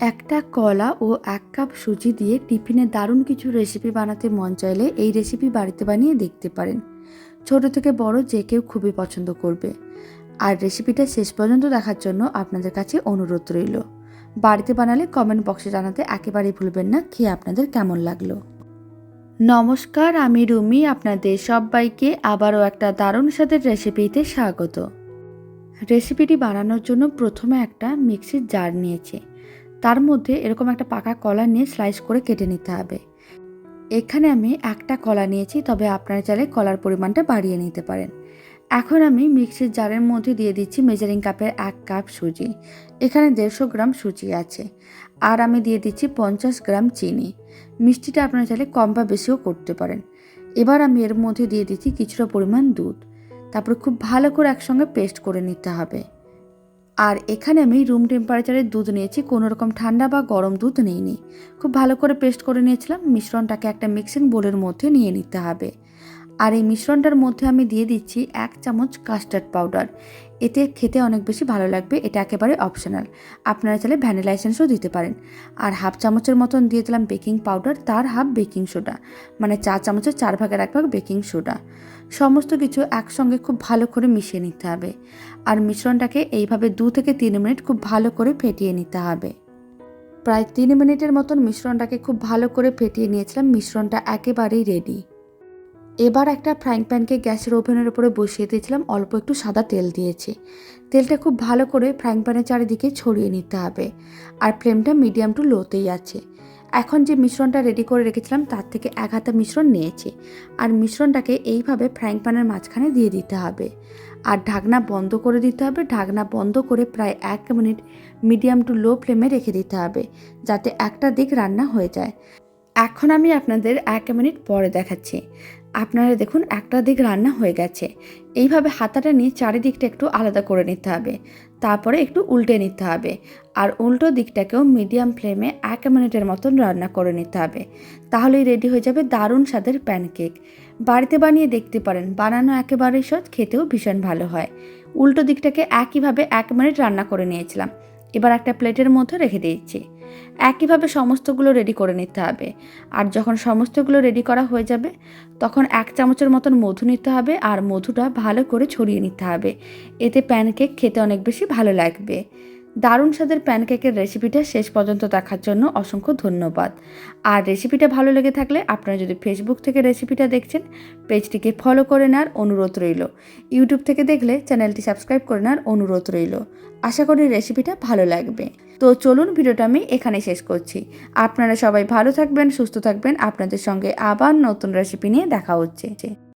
একটা কলা ও এক কাপ সুজি দিয়ে টিফিনে দারুণ কিছু রেসিপি বানাতে মন চাইলে এই রেসিপি বাড়িতে বানিয়ে দেখতে পারেন। ছোট থেকে বড় যে কেউ খুবই পছন্দ করবে। আর রেসিপিটা শেষ পর্যন্ত দেখার জন্য আপনাদের কাছে অনুরোধ রইল। বাড়িতে বানালে কমেন্ট বক্সে জানাতে একেবারেই ভুলবেন না, খেয়ে আপনাদের কেমন লাগল? নমস্কার, আমি রুমি, আপনাদের সবাইকে আবারও একটা দারুণ স্বাদের রেসিপিতে স্বাগত। রেসিপিটি বানানোর জন্য প্রথমে একটা মিক্সির জার নিয়েছি। তার মধ্যে এরকম একটা পাকা কলা নিয়ে স্লাইস করে কেটে নিতে হবে। এখানে আমি একটা কলা নিয়েছি, তবে আপনারা চাইলে কলার পরিমাণটা বাড়িয়ে নিতে পারেন। এখন আমি মিক্সির জারের মধ্যে দিয়ে দিচ্ছি মেজারিং কাপের এক কাপ সুজি। এখানে দেড়শো গ্রাম সুজি আছে। আর আমি দিয়ে দিচ্ছি পঞ্চাশ গ্রাম চিনি। মিষ্টিটা আপনারা চাইলে কম বা বেশিও করতে পারেন। এবার আমি এর মধ্যে দিয়ে দিচ্ছি কিছুটা পরিমাণ দুধ। তারপর খুব ভালো করে একসঙ্গে পেস্ট করে নিতে হবে। আর এখানে আমি রুম টেম্পারেচারের দুধ নিয়েছি, কোনো রকম ঠান্ডা বা গরম দুধ নিইনি। খুব ভালো করে পেস্ট করে নিয়েছিলাম, মিশ্রণটাকে একটা মিক্সিং বোলের মধ্যে নিয়ে নিতে হবে। আর এই মিশ্রণটার মধ্যে আমি দিয়ে দিচ্ছি এক চামচ কাস্টার্ড পাউডার এতে খেতে অনেক বেশি ভালো লাগবে, এটা একেবারে অপশনাল আপনারা চাইলে ভ্যানিলা এসেন্সও দিতে পারেন। আর হাফ চামচের মতন দিয়ে দিলাম বেকিং পাউডার তার হাফ বেকিং সোডা মানে চা চামচের চার ভাগের এক ভাগ বেকিং সোডা সমস্ত কিছু একসঙ্গে খুব ভালো করে মিশিয়ে নিতে হবে। আর মিশ্রণটাকে এইভাবে দু থেকে তিন মিনিট খুব ভালো করে ফেটিয়ে নিতে হবে। প্রায় তিন মিনিটের মতন মিশ্রণটাকে খুব ভালো করে ফেটিয়ে নিয়েছিলাম, মিশ্রণটা একেবারেই রেডি এবার একটা ফ্রাইং প্যানকে গ্যাসের ওভেনের উপরে বসিয়ে দিয়েছিলাম, অল্প একটু সাদা তেল দিয়েছি। তেলটা খুব ভালো করে ফ্রাইং প্যানের চারিদিকে ছড়িয়ে নিতে হবে। আর ফ্লেমটা মিডিয়াম টু লোতেই আছে। এখন যে মিশ্রণটা রেডি করে রেখেছিলাম, তার থেকে এক হাতা মিশ্রণ নিয়েছি। আর মিশ্রণটাকে এইভাবে ফ্রাইং প্যানের মাঝখানে দিয়ে দিতে হবে। আর ঢাকনা বন্ধ করে দিতে হবে। ঢাকনা বন্ধ করে প্রায় এক মিনিট মিডিয়াম টু লো ফ্লেমে রেখে দিতে হবে, যাতে একটা দিক রান্না হয়ে যায়। এখন আমি আপনাদের এক মিনিট পরে দেখাচ্ছি। আপনারা দেখুন একটা দিক রান্না হয়ে গেছে। এইভাবে হাতাটা নিয়ে চারিদিকটা একটু আলাদা করে নিতে হবে। তারপরে একটু উল্টে নিতে হবে। আর উল্টো দিকটাকেও মিডিয়াম ফ্লেমে এক মিনিটের মতন রান্না করে নিতে হবে। তাহলেই রেডি হয়ে যাবে দারুণ স্বাদের প্যানকেক। বাড়িতে বানিয়ে দেখতে পারেন, বানানো একেবারেই সহজ খেতেও ভীষণ ভালো হয়। উল্টো দিকটাকে একইভাবে এক মিনিট রান্না করে নিয়েছিলাম। এবার একটা প্লেটের মধ্যে রেখে দিয়েছি। একইভাবে সমস্তগুলো রেডি করে নিতে হবে। আর যখন সমস্তগুলো রেডি করা হয়ে যাবে, তখন এক চামচের মতন মধু নিতে হবে আর মধুটা ভালো করে ছড়িয়ে নিতে হবে। এতে প্যানকেক খেতে অনেক বেশি ভালো লাগবে। দারুণ স্বাদের প্যানকেকের রেসিপিটা শেষ পর্যন্ত দেখার জন্য অসংখ্য ধন্যবাদ। আর রেসিপিটা ভালো লেগে থাকলে আপনারা যদি ফেসবুক থেকে রেসিপিটা দেখছেন, পেজটিকে ফলো করে নেওয়ার অনুরোধ রইল। ইউটিউব থেকে দেখলে চ্যানেলটি সাবস্ক্রাইব করে নেওয়ার অনুরোধ রইল। আশা করি রেসিপিটা ভালো লাগবে। তো চলুন ভিডিওটা আমি এখানে শেষ করছি। আপনারা সবাই ভালো থাকবেন, সুস্থ থাকবেন। আপনাদের সঙ্গে আবার নতুন রেসিপি নিয়ে দেখা হচ্ছে।